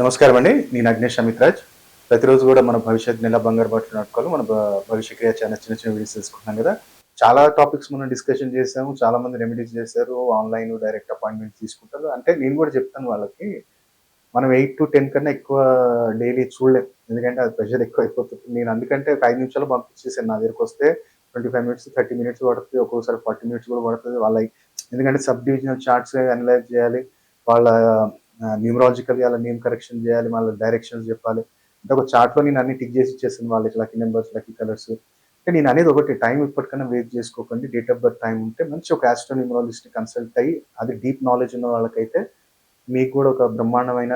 నమస్కారం అండి. నేను అగ్నేష్ అమిత్రాజ్. ప్రతిరోజు కూడా మన భవిష్యత్ నెల బంగారు బాటలు నడుకోవాలి మన భవిష్య క్రియ చిన్న చిన్న వీడియోస్ తీసుకున్నాం కదా. చాలా టాపిక్స్ మనం డిస్కషన్ చేసాము చాలా మంది రెమెడీస్ చేశారు. ఆన్లైన్ డైరెక్ట్ అపాయింట్మెంట్ తీసుకుంటారు. అంటే నేను కూడా చెప్తాను వాళ్ళకి మనం ఎయిట్ టు టెన్ కన్నా ఎక్కువ డైలీ చూడలేం. ఎందుకంటే అది ప్రెషర్ ఎక్కువ అయిపోతుంది. నేను అందుకంటే ఒక ఐదు నిమిషాలు పంపించేసాను నా దగ్గరికి వస్తే. Twenty five minutes thirty minutes పడుతుంది. ఒక్కొక్కసారి ఫార్టీ మినిట్స్ కూడా పడుతుంది. వాళ్ళ ఎందుకంటే సబ్ డివిజనల్ చార్ట్స్ అనలైజ్ చేయాలి. వాళ్ళ న్యూమరాలజికల్ వాళ్ళ నేమ్ కరెక్షన్ చేయాలి వాళ్ళ డైరెక్షన్స్ చెప్పాలి. అంటే ఒక చార్ట్లో నేను అన్ని టిక్ చేసి ఇచ్చేసాను వాళ్ళకి లక్కీ నెంబర్స్ లక్కీ కలర్స్ అంటే నేను అనేది ఒకటి టైం ఇప్పటికన్నా వేస్ట్ చేసుకోకండి. డేట్ ఆఫ్ బర్త్ టైం ఉంటే మంచి ఒక ఆస్ట్రో న్యూమరాలజిస్ట్ కన్సల్ట్ అయ్యి అది డీప్ నాలెడ్జ్ ఉన్న వాళ్ళకైతే మీకు కూడా ఒక బ్రహ్మాండమైన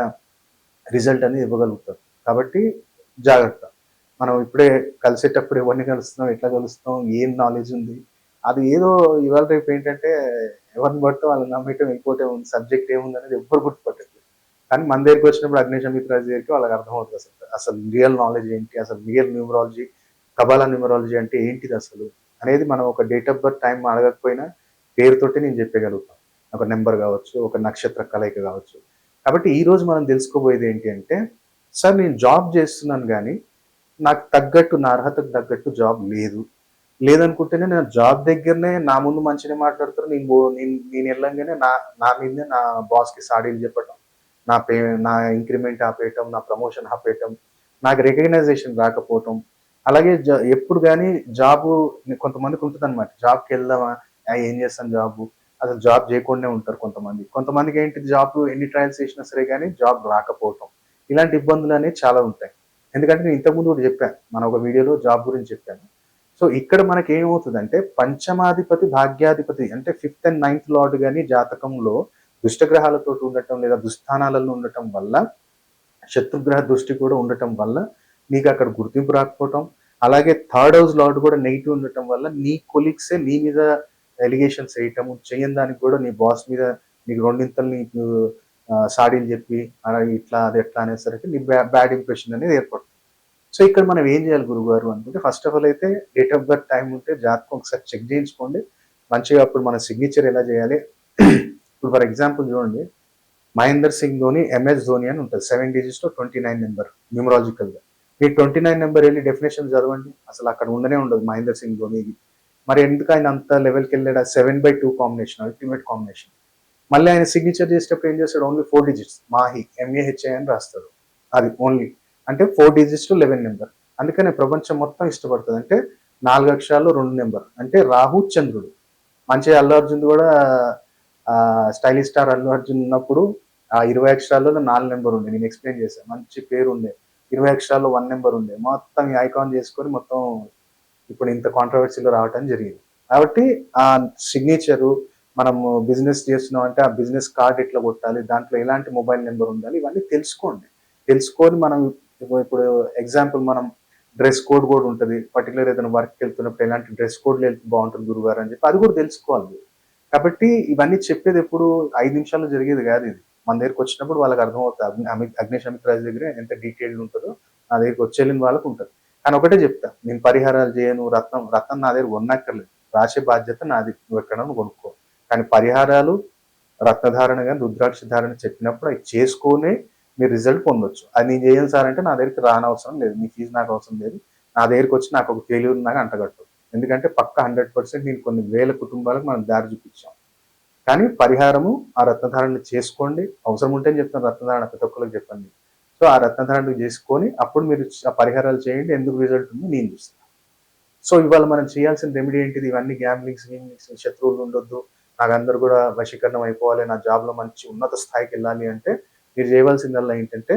రిజల్ట్ అనేది ఇవ్వగలుగుతారు. కాబట్టి జాగ్రత్త. మనం ఇప్పుడే కలిసేటప్పుడు ఎవరిని కలుస్తున్నాం ఎట్లా కలుస్తాం ఏం నాలెడ్జ్ ఉంది? అది ఏదో ఇవాళ రేపు ఏంటంటే ఎవరిని పడితే వాళ్ళని నమ్మటం ఇంకోటి సబ్జెక్ట్ ఏముంది అనేది ఎవ్వరు గుర్తుపట్టారు. కానీ మన దగ్గరికి వచ్చినప్పుడు అగ్నేష్ అమిత్రాజ్ దగ్గరికి వాళ్ళకి అర్థమవుతుంది అసలు. అసలు రియల్ నాలెడ్జ్ ఏంటి? అసలు రియల్ న్యూమరాలజీ కబాలా న్యూమరాలజీ అంటే ఏంటిది అసలు? అనేది మనం ఒక డేట్ ఆఫ్ బర్త్ టైం అడగకపోయినా పేరుతోటి నేను చెప్పగలుగుతాను. ఒక నెంబర్ కావచ్చు ఒక నక్షత్ర కలయిక కావచ్చు. కాబట్టి ఈ రోజు మనం తెలుసుకోబోయేది ఏంటి అంటే సార్ నేను జాబ్ చేస్తున్నాను కానీ నాకు తగ్గట్టు నా అర్హతకు తగ్గట్టు జాబ్ లేదు. లేదనుకుంటేనే నేను జాబ్ దగ్గరనే నా ముందు మంచిగా మాట్లాడుతారు నేను నేను నేను వెళ్ళంగానే నా నా మీదనే నా బాస్కి సాడీలు చెప్పటం. నా పే నా ఇంక్రిమెంట్ ఆపేయటం నా ప్రమోషన్ ఆపేయటం నాకు రికగ్నైజేషన్ రాకపోవటం. అలాగే ఎప్పుడు కానీ జాబ్ కొంతమందికి ఉంటుంది అనమాట జాబ్కి వెళ్దామా? ఏం చేస్తాను జాబ్? అసలు జాబ్ చేయకుండా ఉంటారు కొంతమంది. కొంతమందికి ఏంటి జాబ్ ఎన్ని ట్రయల్స్ చేసినా సరే కానీ జాబ్ రాకపోవటం. ఇలాంటి ఇబ్బందులు అనేవి చాలా ఉంటాయి. ఎందుకంటే నేను ఇంతకుముందు కూడా చెప్పాను మన ఒక వీడియోలో జాబ్ గురించి చెప్పాను. సో ఇక్కడ మనకి ఏమవుతుందంటే పంచమాధిపతి భాగ్యాధిపతి అంటే ఫిఫ్త్ అండ్ నైన్త్ లార్డ్ కానీ జాతకంలో దుష్టగ్రహాలతో ఉండటం లేదా దుస్థానాలలో ఉండటం వల్ల శత్రుగ్రహ దృష్టి కూడా ఉండటం వల్ల నీకు అక్కడ గుర్తింపు రాకపోవటం అలాగే థర్డ్ హౌస్ లార్డ్ కూడా నెగిటివ్ ఉండటం వల్ల నీ కొలీగ్సే నీ మీద ఎలిగేషన్స్ వేయటము చేయని దానికి కూడా నీ బాస్ మీద నీకు రెండింతలు నీకు సాడీలు చెప్పి అలా ఇట్లా అది ఎట్లా అనేసరికి నీ బ్యాడ్ ఇంప్రెషన్ అనేది ఏర్పడుతుంది. సో ఇక్కడ మనం ఏం చేయాలి గురుగారు అనుకుంటే ఫస్ట్ ఆఫ్ ఆల్ అయితే డేట్ ఆఫ్ బర్త్ టైం ఉంటే జాతకం ఒకసారి చెక్ చేయించుకోండి. మంచిగా అప్పుడు మన సిగ్నేచర్ ఎలా చేయాలి? ఇప్పుడు ఫర్ ఎగ్జాంపుల్ చూడండి మహేందర్ సింగ్ ధోని ఎంఎస్ ధోని అని ఉంటుంది. సెవెన్ డిజిట్స్లో ట్వంటీ నైన్ నెంబర్ న్యూమరాలజికల్గా మీరు ట్వంటీ నైన్ నెంబర్ వెళ్ళి డెఫినేషన్ చదవండి. అసలు అక్కడ ఉండనే ఉండదు మహేందర్ సింగ్ ధోనికి. మరి ఎందుకు ఆయన అంత లెవెల్కి వెళ్ళాడు? Seven by two combination ultimate combination మళ్ళీ ఆయన సిగ్నేచర్ చేసేటప్పుడు ఏం చేస్తాడు? Only four digits Mahi M A H I అని రాస్తాడు. అది ఓన్లీ అంటే four digits to eleven number అందుకనే ప్రపంచం మొత్తం ఇష్టపడుతుంది. అంటే నాలుగు అక్షరాలు రెండు నెంబర్ అంటే రాహు చంద్రుడు మంచి అల్లు అర్జున్ కూడా స్టైలిష్ స్టార్ అల్లు అర్జున్ ఉన్నప్పుడు ఆ ఇరవై అక్షరాల్లో నాలుగు నెంబర్ ఉండే. నేను ఎక్స్ప్లెయిన్ చేశాను మంచి పేరు ఉండే. ఇరవై అక్షరాల్లో వన్ నెంబర్ ఉండే. మొత్తం ఐకాన్ చేసుకొని మొత్తం ఇప్పుడు ఇంత కాంట్రవర్సీలో రావటం జరిగింది. కాబట్టి ఆ సిగ్నేచరు మనము బిజినెస్ చేస్తున్నాం అంటే ఆ బిజినెస్ కార్డ్ ఎట్లా కొట్టాలి? దాంట్లో ఎలాంటి మొబైల్ నెంబర్ ఉండాలి? ఇవన్నీ తెలుసుకోండి. తెలుసుకొని మనం ఇప్పుడు- ఎగ్జాంపుల్ మనం డ్రెస్ కోడ్ కూడా ఉంటుంది. పర్టికులర్ ఏదైనా వర్క్ వెళ్తున్నప్పుడు ఎలాంటి డ్రెస్ కోడ్ వెళ్తే బాగుంటుంది గురుగారు అని చెప్పి అది కూడా తెలుసుకోవాలి. కాబట్టి ఇవన్నీ చెప్పేది ఎప్పుడు ఐదు నిమిషాల్లో జరిగేది కాదు ఇది. మన దగ్గరికి వచ్చినప్పుడు వాళ్ళకి అర్థమవుతుంది. అగ్ని అమి- అగ్నేష్ అమిత్ దగ్గర ఎంత డీటెయిల్డ్ ఉంటుందో నా దగ్గరికి వచ్చేళ్ళని వాళ్ళకు ఉంటుంది. కానీ ఒకటే చెప్తా నేను పరిహారాలు చేయను రత్నం రత్నం నా దగ్గర ఉన్నక్కర్లేదు రాసే బాధ్యత నాది. నువ్వు ఎక్కడ కొనుక్కో. కానీ పరిహారాలు రత్నధారణ కానీ రుద్రాక్ష ధారణ చెప్పినప్పుడు అవి చేసుకునే మీరు రిజల్ట్ పొందొచ్చు. అది నేను చేయను సార్ అంటే నా దగ్గరికి రానవసరం లేదు. మీ ఫీజు నాకు అవసరం లేదు. నా దగ్గరికి వచ్చి నాకు ఒక ఫెయిల్యూర్ నాకు అంటగట్టు. ఎందుకంటే పక్క హండ్రెడ్ పర్సెంట్ నేను కొన్ని వేల కుటుంబాలకు మనం దారి చూపించాం. కానీ పరిహారము ఆ రత్నధారణ చేసుకోండి. అవసరం ఉంటే చెప్తాను రత్నధారణ ప్రతి ఒక్కరికి చెప్పండి. సో ఆ రత్నధారణ చేసుకొని అప్పుడు మీరు ఆ పరిహారాలు చేయండి. ఎందుకు రిజల్ట్ ఉందో? నేను చూస్తాను సో ఇవాళ మనం చేయాల్సిన రెమెడీ ఏంటిది? ఇవన్నీ గ్యాంబ్లింగ్స్ గేమ్లింగ్స్ శత్రువులు ఉండొద్దు. నాకు అందరు కూడా వశీకరణం అయిపోవాలి. నా జాబ్లో మంచి ఉన్నత స్థాయికి వెళ్ళాలి అంటే మీరు చేయవలసిందల్లా ఏంటంటే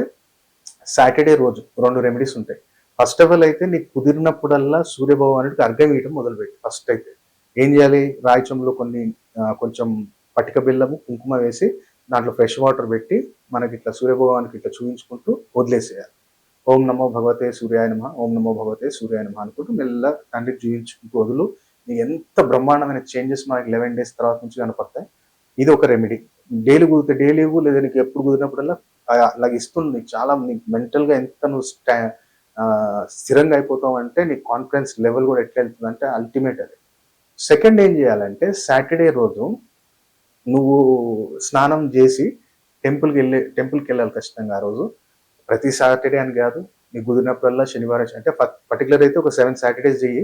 సాటర్డే రోజు రెండు రెమెడీస్ ఉంటాయి. ఫస్ట్ ఆఫ్ ఆల్ అయితే నీకు కుదిరినప్పుడల్లా సూర్యభగవానుడికి అర్ఘం ఇవ్వడం మొదలుపెట్టి ఫస్ట్ అయితే. ఏం చేయాలి? రాయచంలో కొన్ని కొంచెం పటిక బెల్లము కుంకుమ వేసి దాంట్లో ఫ్రెష్ వాటర్ పెట్టి మనకి ఇట్లా సూర్యభగవానికి ఇట్లా చూపించుకుంటూ వదిలేసేయాలి. ఓం నమో భగవతే సూర్యాయ నమ ఓం నమో భగవతే సూర్యాయ నమ అనుకుంటూ మెల్ల తండ్రి చూపించుకుంటూ వదులు. నీకు ఎంత బ్రహ్మాండమైన చేంజెస్ మనకి లెవెన్ డేస్ తర్వాత నుంచి కనపడతాయి. ఇది ఒక రెమెడీ డైలీ కుదిరితే డైలీ లేదా నీకు ఎప్పుడు కుదిరినప్పుడల్లా అలా ఇస్తుంది. నీకు చాలా నీకు మెంటల్గా ఎంత నువ్వు స్టా స్థిరంగా అయిపోతాం అంటే నీ కాన్ఫిడెన్స్ లెవెల్ కూడా ఎట్లా వెళ్తుంది అంటే అల్టిమేట్ అది. సెకండ్ ఏం చేయాలంటే సాటర్డే రోజు నువ్వు స్నానం చేసి టెంపుల్కి వెళ్ళే టెంపుల్కి వెళ్ళాలి ఖచ్చితంగా ఆ రోజు. ప్రతి సాటర్డే అని కాదు నీకు కుదిరినప్పుడల్లా శనివారం అంటే పర్టికులర్ అయితే ఒక సెవెన్ సాటర్డేస్ చెయ్యి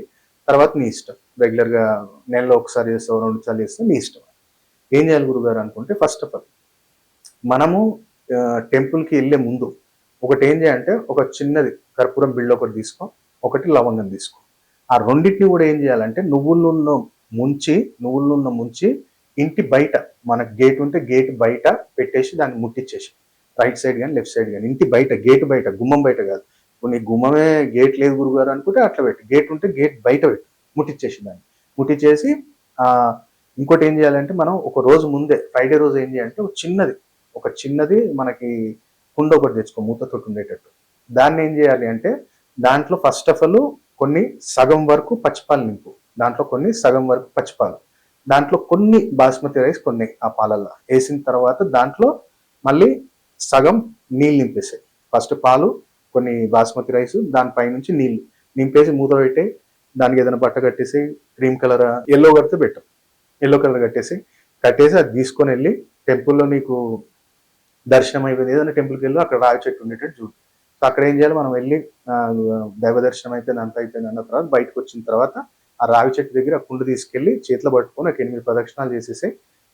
తర్వాత నీ ఇష్టం. రెగ్యులర్గా నెలలో ఒకసారి చేస్తావు రెండు సార్లు చేస్తావు నీ ఇష్టం. ఏం చేయాలి గురుగారు అనుకుంటే ఫస్ట్ ఆఫ్ ఆల్ మనము టెంపుల్కి వెళ్ళే ముందు ఒకటి ఏం చేయాలంటే ఒక చిన్నది కర్పూరం బిళ్ళ ఒకటి తీసుకో ఒకటి లవంగం తీసుకో. ఆ రెండింటిని కూడా ఏం చేయాలంటే నువ్వుల నూనె ముంచి నువ్వుల నూనె ముంచి ఇంటి బయట మనకు గేట్ ఉంటే గేట్ బయట పెట్టేసి దాన్ని ముట్టించేసి రైట్ సైడ్ కానీ లెఫ్ట్ సైడ్ కానీ ఇంటి బయట గేట్ బయట గుమ్మం బయట కాదు. కొన్ని గుమ్మమే గేట్ లేదు గురుగారు అనుకుంటే అట్లా పెట్టి. గేట్ ఉంటే గేట్ బయట పెట్టు. ముట్టించేసి దాన్ని. ముట్టించేసి ఇంకోటి ఏం చేయాలంటే మనం ఒక రోజు ముందే ఫ్రైడే రోజు ఏం చేయాలంటే ఒక చిన్నది ఒక చిన్నది మనకి కుండ ఒకటి తెచ్చుకో మూతతో ఉండేటట్టు. దాన్ని ఏం చేయాలి అంటే దాంట్లో ఫస్ట్ ఆఫ్ ఆల్ కొన్ని సగం వరకు పచ్చిపాలు నింపు. దాంట్లో కొన్ని సగం వరకు పచ్చిపాలు. దాంట్లో కొన్ని బాస్మతి రైస్ కొన్ని ఆ పాలల్లో. వేసిన తర్వాత దాంట్లో మళ్ళీ సగం నీళ్ళు నింపేసాయి. ఫస్ట్ పాలు కొన్ని బాస్మతి రైస్ దానిపై నుంచి నీళ్ళు. నింపేసి మూత పెట్టే దానికి ఏదైనా బట్ట కట్టేసి క్రీమ్ కలర్ ఎల్లో కడితే పెట్టు ఎల్లో కలర్ కట్టేసి కట్టేసి అది తీసుకొని వెళ్ళి టెంపుల్లో నీకు దర్శనం అయిపోయింది ఏదైనా టెంపుల్కి వెళ్ళి అక్కడ రాగి చెట్టు ఉండేటట్టు చూడు. సో అక్కడ ఏం చేయాలి? మనం వెళ్ళి దైవ దర్శనం అయిపోయింది అంత అయిపోయింది అన్న తర్వాత బయటకు వచ్చిన తర్వాత ఆ రావి చెట్టు దగ్గర ఆ కుండు తీసుకెళ్ళి చేతిలో పట్టుకొని ఒక ఎనిమిది ప్రదక్షిణాలు చేసేసి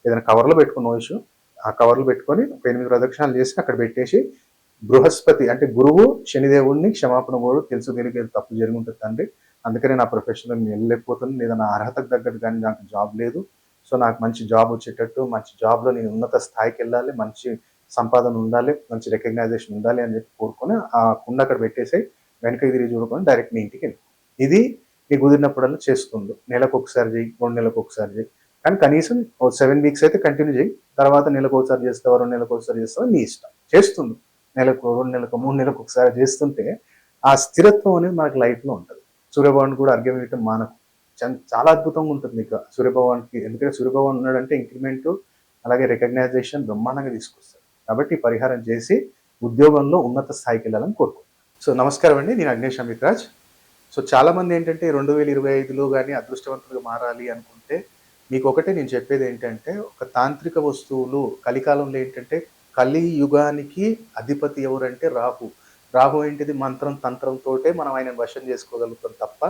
ఏదైనా కవర్లో పెట్టుకుని వచ్చు ఆ కవర్లు పెట్టుకొని ఒక ఎనిమిది ప్రదక్షిణాలు చేసి అక్కడ పెట్టేసి బృహస్పతి అంటే గురువు శనిదేవుడిని క్షమాపణ కూడా తెలుసు తెలియక తప్పు జరుగుతుంది ఉంటుంది తండ్రి. అందుకనే నా ప్రొఫెషన్లో నేను వెళ్ళలేకపోతున్నాను లేదా నా అర్హతకు తగ్గట్టు కానీ నాకు జాబ్ లేదు. సో నాకు మంచి జాబ్ వచ్చేటట్టు మంచి జాబ్లో నేను ఉన్నత స్థాయికి వెళ్ళాలి. మంచి సంపాదన ఉండాలి మంచి రికగ్నైజేషన్ ఉండాలి అని చెప్పి కోరుకొని ఆ కుండ అక్కడ పెట్టేసి వెనక తిరిగి చూడుకొని డైరెక్ట్ మీ ఇంటికి వెళ్ళి ఇది నీ కుదిరినప్పుడల్లా చేస్తుంది నెలకు ఒకసారి చేయి రెండు నెలలకు ఒకసారి చేయి కానీ కనీసం సెవెన్ వీక్స్ అయితే కంటిన్యూ చేయి తర్వాత నెలకు ఒకసారి చేస్తావు రెండు నెలలకు ఒకసారి చేస్తావు నీ ఇష్టం. చేస్తుంది నెలకు రెండు నెలకు మూడు నెలలకు ఒకసారి చేస్తుంటే ఆ స్థిరత్వం అనేది మనకు లైఫ్లో ఉంటుంది. సూర్యభవన్ కూడా అర్ఘ్యం ఇవ్వటం మానకు. చాలా అద్భుతంగా ఉంటుంది మీకు. సూర్యభవన్కి ఎందుకంటే సూర్యభవన్ ఉన్నాడంటే ఇంక్రిమెంట్ అలాగే రికగ్నైజేషన్ బ్రహ్మాండంగా తీసుకొస్తారు కాబట్టి పరిహారం చేసి ఉద్యోగంలో ఉన్నత స్థాయికి వెళ్ళాలని కోరుకుంటున్నాను. సో నమస్కారం అండి. నేను అగ్నేష్ అమిత్రాజ్. సో చాలామంది ఏంటంటే రెండు వేల ఇరవై ఐదులో కానీ అదృష్టవంతులుగా మారాలి అనుకుంటే మీకు ఒకటే నేను చెప్పేది ఏంటంటే ఒక తాంత్రిక వస్తువులు కలికాలంలో ఏంటంటే కలి యుగానికి అధిపతి ఎవరంటే రాహు. రాహు ఏంటిది? మంత్రం తంత్రంతో మనం ఆయన వశం చేసుకోగలుగుతాం తప్ప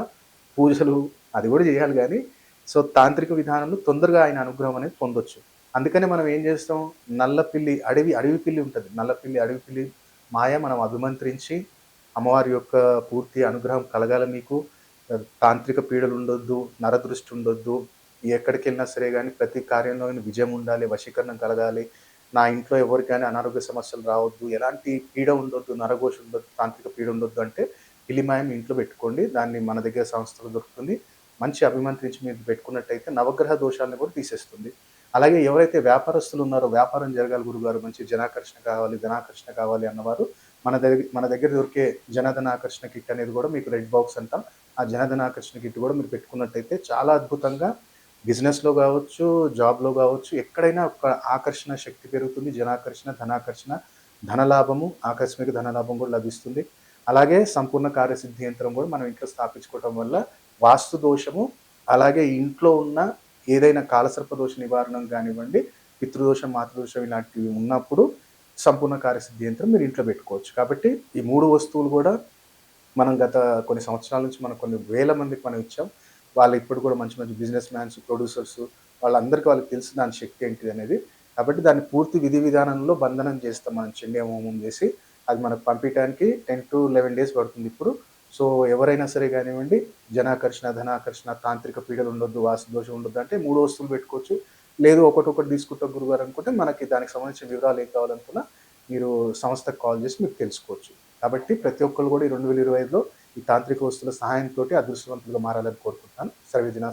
పూజలు అది కూడా చేయాలి కానీ సో తాంత్రిక విధానంలో తొందరగా ఆయన అనుగ్రహం అనేది పొందొచ్చు. అందుకని మనం ఏం చేస్తాం? నల్లపిల్లి అడవి అడవి పిల్లి ఉంటుంది. నల్లపిల్లి అడవి పిల్లి మాయ మనం అభిమంత్రించి అమ్మవారి యొక్క పూర్తి అనుగ్రహం కలగాల మీకు. తాంత్రిక పీడలు ఉండొద్దు నరదృష్టి ఉండొద్దు. ఎక్కడికి వెళ్ళినా సరే కానీ ప్రతి కార్యంలో విజయం ఉండాలి వశీకరణం కలగాలి. నా ఇంట్లో ఎవరికైనా అనారోగ్య సమస్యలు రావద్దు. ఎలాంటి పీడ ఉండొద్దు నరఘోష ఉండొద్దు తాంత్రిక పీడ ఉండొద్దు అంటే పిలిమాయం ఇంట్లో పెట్టుకోండి. దాన్ని మన దగ్గర సంస్థలు దొరుకుతుంది. మంచి అభిమంత్రించి మీరు పెట్టుకున్నట్టయితే నవగ్రహ దోషాలను కూడా తీసేస్తుంది. అలాగే ఎవరైతే వ్యాపారస్తులు ఉన్నారో వ్యాపారం జరగాలి గురుగారు మంచి జనాకర్షణ కావాలి ధనాకర్షణ కావాలి అన్నవారు మన దగ్గర మన దగ్గర దొరికే జనధనాకర్షణ కిట్ అనేది కూడా మీకు రెడ్ బాక్స్ అంటాం. ఆ జనధనాకర్షణ కిట్ కూడా మీరు పెట్టుకున్నట్టయితే చాలా అద్భుతంగా బిజినెస్లో కావచ్చు జాబ్లో కావచ్చు ఎక్కడైనా ఒక ఆకర్షణ శక్తి పెరుగుతుంది. జనాకర్షణ ధనాకర్షణ ధనలాభము ఆకస్మిక ధనలాభం కూడా లభిస్తుంది. అలాగే సంపూర్ణ కార్యసిద్ధి యంత్రం కూడా మనం ఇంట్లో స్థాపించుకోవటం వల్ల వాస్తు దోషము అలాగే ఇంట్లో ఉన్న ఏదైనా కాలసర్ప దోష నివారణ కానివ్వండి పితృదోషం మాతృదోషం ఇలాంటివి ఉన్నప్పుడు సంపూర్ణ కార్యసిద్ధి యంత్రం మీరు ఇంట్లో పెట్టుకోవచ్చు. కాబట్టి ఈ మూడు వస్తువులు కూడా మనం గత కొన్ని సంవత్సరాల నుంచి మనం కొన్ని వేల మందికి మనం ఇచ్చాం. వాళ్ళు ఇప్పుడు కూడా మంచి మంచి బిజినెస్ మ్యాన్స్ ప్రొడ్యూసర్స్ వాళ్ళందరికీ వాళ్ళకి తెలుసు దాని శక్తి ఏంటిది అనేది. కాబట్టి దాన్ని పూర్తి విధి విధానంలో బంధనం చేస్తాం మనం చెండే హోమం చేసి అది మనకు పంపించడానికి టెన్ టు లెవెన్ డేస్ పడుతుంది ఇప్పుడు. సో ఎవరైనా సరే కానివ్వండి జనాకర్షణ ధనాకర్షణ తాంత్రిక పీడలు ఉండొద్దు వాసుదోషం ఉండొద్దు అంటే మూడు వస్తువులు పెట్టుకోవచ్చు. లేదు ఒకటి తీసుకుంటాం గురుగారు అనుకుంటే మనకి దానికి సంబంధించిన వివరాలు ఏం కావాలనుకున్నా మీరు సంస్థకు కాల్ చేసి మీకు తెలుసుకోవచ్చు. కాబట్టి ప్రతి ఒక్కరు కూడా ఈ రెండు వేల ఇరవై ఐదులో ఈ తాంత్రిక వస్తువుల సహాయంతో అదృష్టవంతులుగా మారాలని కోరుకుంటున్నాను. సర్వే దినా